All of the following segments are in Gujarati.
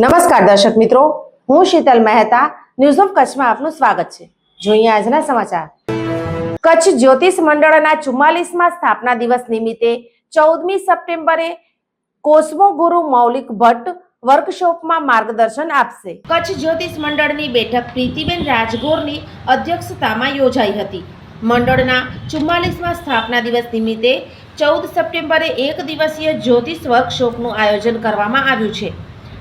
નમસ્કાર દર્શક મિત્રો, હું શીતલ મહેતા ન્યૂઝ ઓફ કચ્છમાં આપનું સ્વાગત છે. જોઈએ આજના સમાચાર. કચ્છ જ્યોતિષ મંડળના ચુમ્માલીસમાં સ્થાપના દિવસ નિમિત્તે ચૌદમી સપ્ટેમ્બરે કોસ્મો ગુરુ મૌલિક ભટ્ટ વર્કશોપમાં માર્ગદર્શન આપશે. કચ્છ જ્યોતિષ મંડળની બેઠક પ્રીતિબેન રાજગોરની અધ્યક્ષતામાં યોજાઈ હતી. મંડળના ચુમ્માલીસમાં સ્થાપના દિવસ નિમિત્તે ચૌદ સપ્ટેમ્બરે એક દિવસીય જ્યોતિષ વર્કશોપનું આયોજન કરવામાં આવ્યું છે.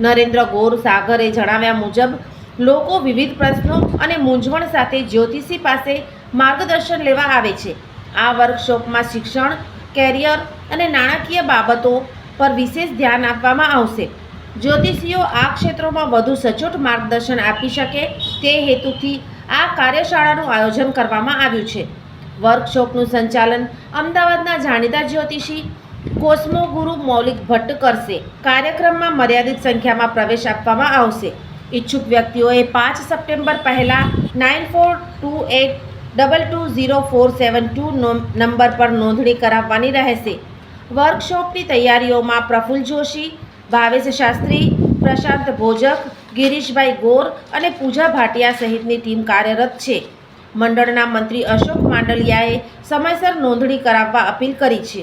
નરેન્દ્ર ગોર સાગરે જણાવ્યા મુજબ, લોકો વિવિધ પ્રશ્નો અને મૂંઝવણ સાથે જ્યોતિષી પાસે માર્ગદર્શન લેવા આવે છે. આ વર્કશોપમાં શિક્ષણ, કેરિયર અને નાણાકીય બાબતો પર વિશેષ ધ્યાન આપવામાં આવશે. જ્યોતિષીઓ આ ક્ષેત્રોમાં વધુ સચોટ માર્ગદર્શન આપી શકે તે હેતુથી આ કાર્યશાળાનું આયોજન કરવામાં આવ્યું છે. વર્કશોપનું સંચાલન અમદાવાદના જાણીતા જ્યોતિષી કોસ્મો ગુરુ મૌલિક ભટ્ટ કરશે. કાર્યક્રમમાં મર્યાદિત સંખ્યામાં પ્રવેશ આપવામાં આવશે. ઈચ્છુક વ્યક્તિઓએ પાંચ સપ્ટેમ્બર પહેલાં nine four two eight double two zero four seven two number પર નોંધણી કરાવવાની રહેશે. વર્કશોપની તૈયારીઓમાં પ્રફુલ જોશી, ભાવેશ શાસ્ત્રી, પ્રશાંત ભોજક, ગિરીશભાઈ ગોર અને પૂજા ભાટિયા સહિતની ટીમ કાર્યરત છે. મંડળના મંત્રી અશોક માંડલિયાએ સમયસર નોંધણી કરાવવા અપીલ કરી છે.